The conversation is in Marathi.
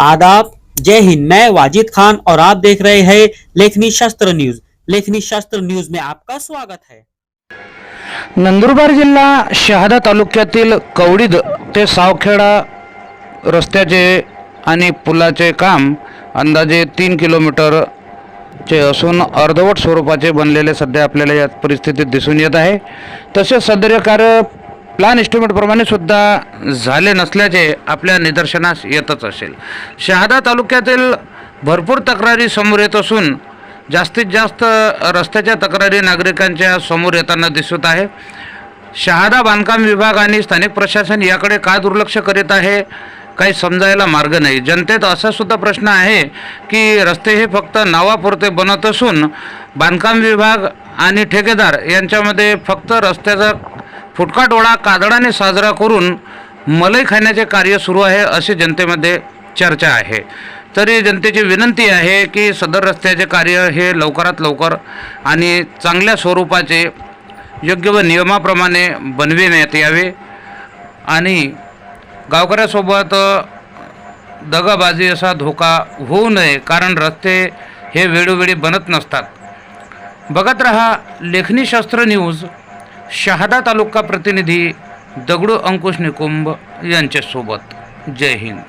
आदाब। जय हिंद। मैं वाजिद खान और आप देख रहे हैं लेखनी शास्त्र न्यूज। लेखनी शास्त्र न्यूज में आपका स्वागत है। नंदुरबार जिल्हा शहादा तालुक्यातील कवडीद ते सावखेडा रस्त्याचे आणि पुलाचे काम अंदाजे तीन किलोमीटरचे असून अर्धवट स्वरूपाचे बनलेले सध्या आपल्याला या परिस्थितीत दिसून येत आहे. तसेच सदर कार्य प्लॅन एस्टिमेटप्रमाणे सुद्धा झाले नसल्याचे आपल्या निदर्शनास येतच असेल. शहादा तालुक्यातील भरपूर तक्रारी समोर येत असून जास्तीत जास्त रस्त्याच्या तक्रारी नागरिकांच्या समोर येताना दिसत आहे. शहादा बांधकाम विभाग आणि स्थानिक प्रशासन याकडे का दुर्लक्ष करीत आहे काही समजायला मार्ग नाही. जनतेत असा सुद्धा प्रश्न आहे की रस्ते हे फक्त नावापुरते बनत असून बांधकाम विभाग आणि ठेकेदार यांच्यामध्ये फक्त रस्त्याचा फुटका डोळा कादडाने साजरा करून मलई खाण्याचे कार्य सुरू आहे अशी जनतेमध्ये चर्चा आहे. तरी जनतेची विनंती आहे की सदर रस्त्याचे कार्य हे लवकरात लवकर आणि चांगल्या स्वरूपाचे योग्य व नियमाप्रमाणे बनविण्यात यावे. आणि गावकऱ्यासोबत दगाबाजी असा धोका होऊ नये कारण रस्ते हे वेळोवेळी बनत नसतात. बघत रहा लेखनीशास्त्र न्यूज. शहादा तालुका प्रतिनिधी दगडू अंकुश निकुंभ यांच्यासोबत. जय हिंद.